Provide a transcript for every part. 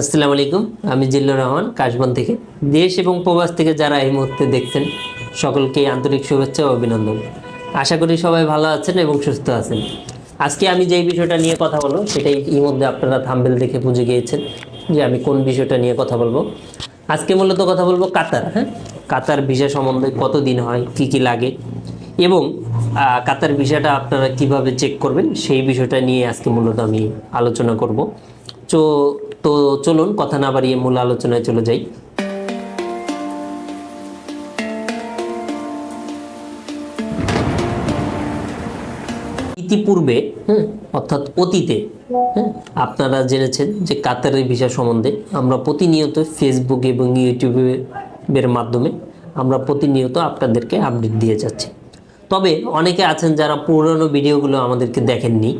আসসালামু আলাইকুম, আমি জিল্লুর রহমান, কাশবন থেকে। দেশ এবং প্রবাস থেকে যারা এই মুহূর্তে দেখছেন, সকলকে আন্তরিক শুভেচ্ছা ও অভিনন্দন। আশা করি সবাই ভালো আছেন এবং সুস্থ আছেন। আজকে আমি যেই বিষয়টা নিয়ে কথা বলব, সেটাই এই মধ্যে আপনারা থাম্বেল দেখে বুঝে গিয়েছেন যে আমি কোন বিষয়টা নিয়ে কথা বলব। আজকে মূলত কথা বলব কাতার হ্যাঁ? কাতার ভিসা সম্বন্ধে কতদিন হয়, কি কি লাগে? এবং কাতার ভিসাটা আপনারা কীভাবে চেক করবেন, সেই বিষয়টা নিয়ে আজকে মূলত আমি আলোচনা করব। তো তো চলুন কথা না বাড়িয়ে মূল আলোচনায় চলে যাই। ইতিপূর্বে হ্যাঁ অর্থাৎ অতীতে হ্যাঁ আপনারা জেনেছেন যে কাতারের ভিসা সম্বন্ধে আমরা প্রতিনিয়ত ফেসবুক এবং ইউটিউবের মাধ্যমে আমরা প্রতিনিয়ত আপনাদেরকে আপডেট দিয়ে যাচ্ছি। তবে অনেকে আছেন যারা পুরনো ভিডিওগুলো আমাদেরকে দেখেননি,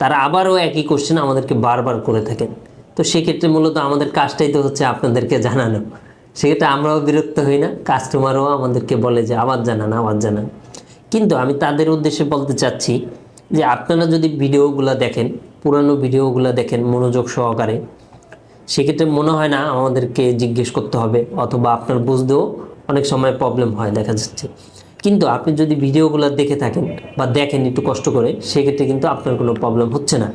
তারা আবারও একই কোশ্চেন আমাদেরকে বারবার করে থাকেন। তো সেক্ষেত্রে মূলত আমাদের কাজটাই তো হচ্ছে আপনাদেরকে জানানো। সেক্ষেত্রে আমরাও বিরক্ত হই না কাস্টমারও আমাদেরকে বলে যে আবার জানান আবার জানান। কিন্তু আমি তাদের উদ্দেশ্যে বলতে চাচ্ছি যে, আপনারা যদি ভিডিওগুলো দেখেন, পুরানো ভিডিওগুলো দেখেন মনোযোগ সহকারে, সেক্ষেত্রে মনে হয় না আমাদেরকে জিজ্ঞেস করতে হবে অথবা আপনার বুঝতেও অনেক সময় প্রবলেম হয়, দেখা যাচ্ছে। কিন্তু আপনি যদি ভিডিওগুলো দেখে থাকেন বা দেখেন একটু কষ্ট করে সেক্ষেত্রে কিন্তু আপনার কোনো প্রবলেম হচ্ছে না।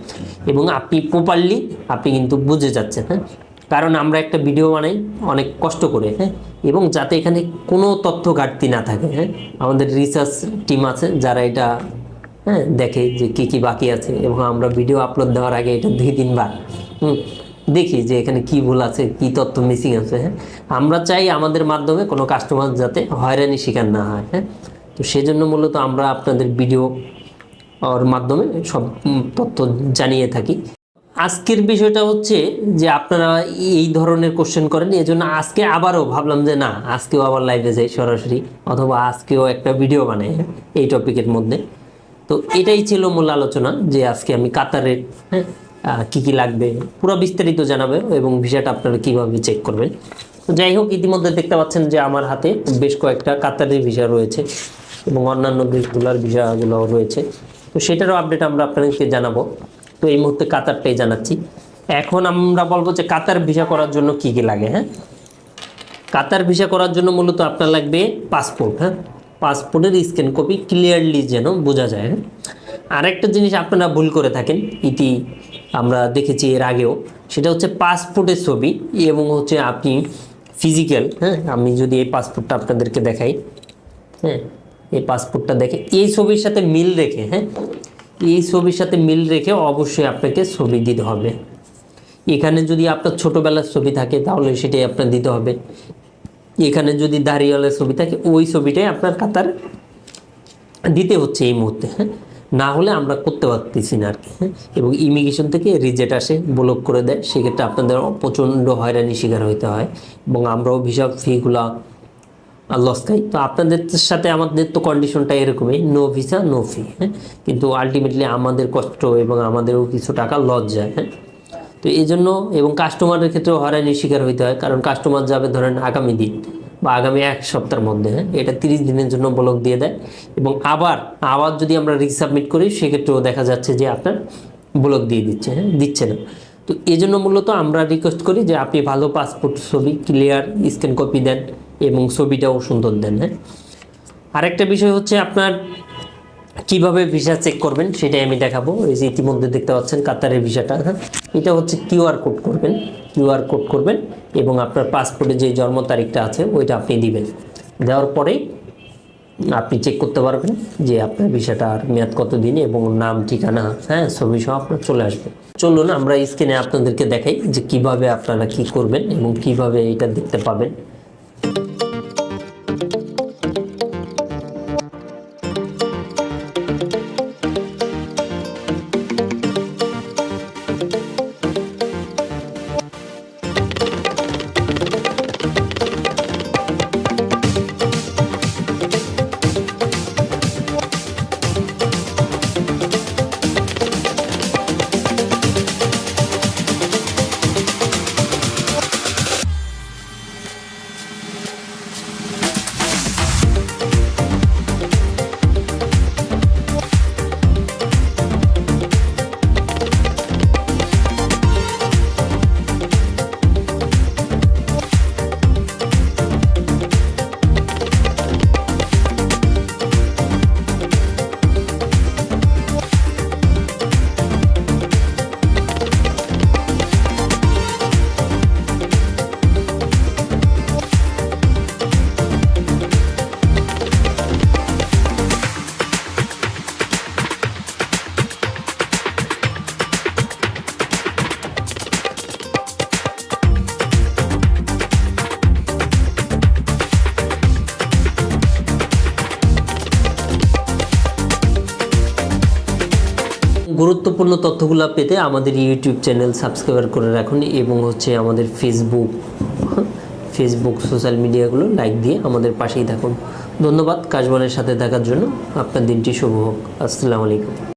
এবং আপনি প্রপারলি আপনি কিন্তু বুঝে যাচ্ছেন হ্যাঁ? কারণ আমরা একটা ভিডিও বানাই অনেক কষ্ট করে হ্যাঁ? এবং যাতে এখানে কোনো তথ্য ঘাটতি না থাকে হ্যাঁ? আমাদের রিসার্চ টিম আছে যারা এটা হ্যাঁ দেখে যে কী কী বাকি আছে। এবং আমরা ভিডিও আপলোড দেওয়ার আগে এটা দুই তিনবার হুম, দেখি যে এখানে কি ভুল আছে কি তথ্য মিসিং আছে হ্যাঁ? আমরা চাই আমাদের মাধ্যমে কোনো কাস্টমার যাতে হয়রানি শিকার না হয় হ্যাঁ? তো সেজন্য মূলত আমরা আপনাদের ভিডিও ওর মাধ্যমে সব তথ্য জানিয়ে থাকি। আজকের বিষয়টা হচ্ছে যে আপনারা এই ধরনের কোশ্চেন করেন এই জন্য আজকে আবারও ভাবলাম যে না আজকেও আবার লাইভে যাই সরাসরি অথবা আজকেও একটা ভিডিও বানাই হ্যাঁ, এই টপিকের মধ্যে। তো এটাই ছিল মূল আলোচনা যে আজকে আমি কাতারের হ্যাঁ কি কি লাগবে, পুরো বিস্তারিত জানাবে এবং ভিসাটা আপনারা কীভাবে চেক করবেন। তো যাই হোক, ইতিমধ্যে দেখতে পাচ্ছেন যে আমার হাতে বেশ কয়েকটা কাতারের ভিসা রয়েছে এবং অন্যান্য দেশগুলোর ভিসাগুলো রয়েছে। তো সেটারও আপডেট আমরা আপনাদেরকে জানাব। তো এই মুহূর্তে কাতারটাই জানাচ্ছি। এখন আমরা বলব যে কাতার ভিসা করার জন্য কি কি লাগে হ্যাঁ? কাতার ভিসা করার জন্য মূলত আপনার লাগবে পাসপোর্ট হ্যাঁ? পাসপোর্টের স্ক্যান কপি ক্লিয়ারলি যেন বোঝা যায় হ্যাঁ? আরেকটা জিনিস আপনারা ভুল করে থাকেন, ইতি আমরা দেখেছি এর আগেও। সেটা হচ্ছে পাসপোর্টের ছবি এবং হচ্ছে আপনি ফিজিক্যাল হ্যাঁ? আমি যদি এই পাসপোর্টটা আপনাদেরকে দেখাই হ্যাঁ? এই পাসপোর্টটা দেখে, এই ছবির সাথে মিল রেখে হ্যাঁ? এই ছবির সাথে মিল রেখে অবশ্যই আপনাকে ছবি দিতে হবে। এখানে যদি আপনার ছোটোবেলার ছবি থাকে, তাহলে সেটাই আপনার দিতে হবে। এখানে যদি দাঁড়িয়েওয়ালার ছবি থাকে, ওই ছবিটাই আপনার কাতার দিতে হচ্ছে এই মুহূর্তে হ্যাঁ? না হলে আমরা করতে পারতেছি না আর কি হ্যাঁ? এবং ইমিগ্রেশন থেকে রিজেক্ট আসে ব্লক করে দেয়। সেক্ষেত্রে আপনাদের প্রচণ্ড হয়রানি শিকার হইতে হয় এবং আমরাও ভিসা ফিগুলা লস খাই। তো আপনাদের সাথে আমাদের তো কন্ডিশনটা এরকমই নো ভিসা নো ফি হ্যাঁ? কিন্তু আলটিমেটলি আমাদের কষ্ট এবং আমাদেরও কিছু টাকা লস যায় হ্যাঁ? তো এই জন্য এবং কাস্টমারের ক্ষেত্রেও হয়রানির শিকার হইতে হয়, কারণ কাস্টমার যাবে ধরেন আগামী দিন। বা আগামী এক সপ্তাহের মধ্যে হ্যাঁ এটা তিরিশ দিনের জন্য ব্লক দিয়ে দেয়। এবং আবার আবার যদি আমরা রিসাবমিট করি, সেক্ষেত্রেও দেখা যাচ্ছে যে আপনার ব্লক দিয়ে দিচ্ছে হ্যাঁ দিচ্ছে না। তো এই জন্য মূলত আমরা রিকোয়েস্ট করি যে আপনি ভালো পাসপোর্ট ছবি ক্লিয়ার স্ক্যান কপি দেন এবং ছবিটাও সুন্দর দেন হ্যাঁ। আরেকটা বিষয় হচ্ছে আপনার কীভাবে ভিসা চেক করবেন, সেটাই আমি দেখাবো। এই যে ইতিমধ্যে দেখতে পাচ্ছেন কাতারের ভিসাটা হ্যাঁ। এটা হচ্ছে কিউআর কোড করবেন কিউআর কোড করবেন এবং আপনার পাসপোর্টে যে জন্ম তারিখটা আছে ওইটা আপনি দিবেন। দেওয়ার পরেই আপনি চেক করতে পারবেন যে আপনার ভিসাটার মেয়াদ কত দিন এবং নাম, ঠিকানা হ্যাঁ ছবি সহ আপনার চলে আসবে। চলুন আমরা স্ক্রিনে আপনাদেরকে দেখাই যে কীভাবে আপনারা কি করবেন এবং কীভাবে এটা দেখতে পাবেন। গুরুত্বপূর্ণ তথ্যগুলো পেতে আমাদের ইউটিউব চ্যানেল সাবস্ক্রাইব করে রাখুন এবং হচ্ছে আমাদের ফেসবুক ফেসবুক সোশ্যাল মিডিয়াগুলো লাইক দিয়ে আমাদের পাশেই থাকুন। ধন্যবাদ কাজবানের সাথে থাকার জন্য। আপনার দিনটি শুভ হোক। আসসালামু আলাইকুম।